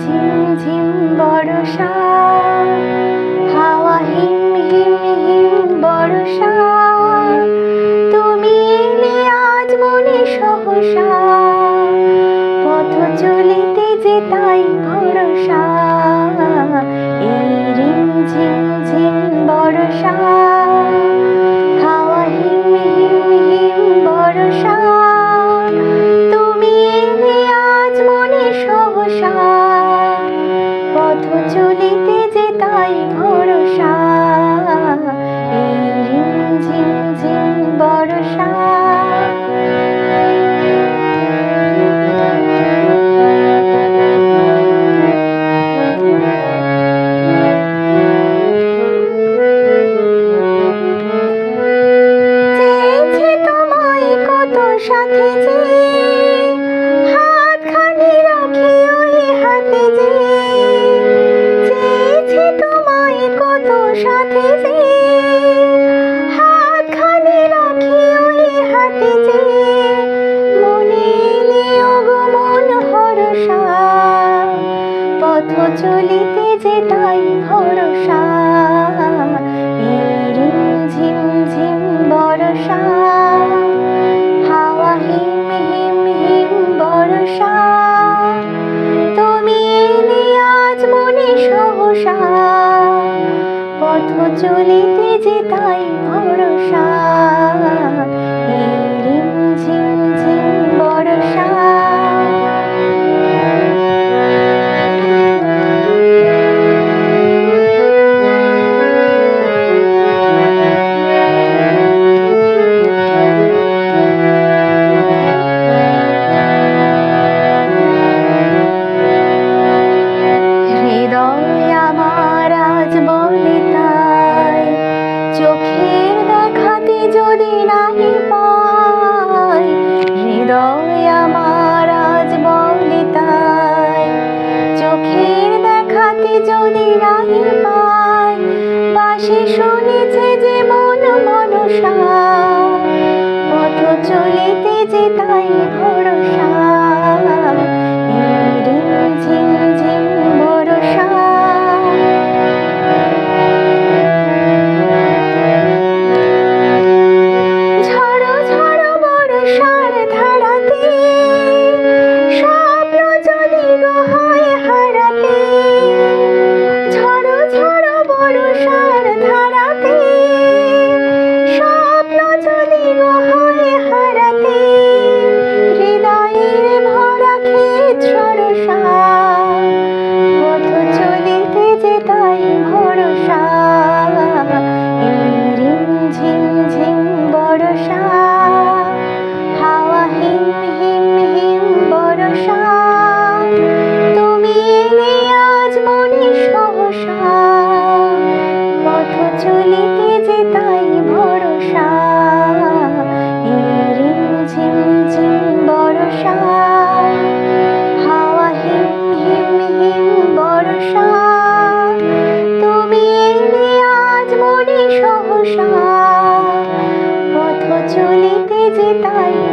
ঝিমঝিম বর্ষা, হাওয়া হিম হিম হিম বর্ষা। তুমি এলে আজ মনে সহসা, পথ চলিতে যে তাই ভরসা। এই রিম ঝিম ঝিম বর্ষা পথ চলিতে যে তাই ভরসা। কত সাথে যে হাত খানি রাখি ওই হাতে যে পথ চলিতে যে তাই ভরসা 上 যে তাই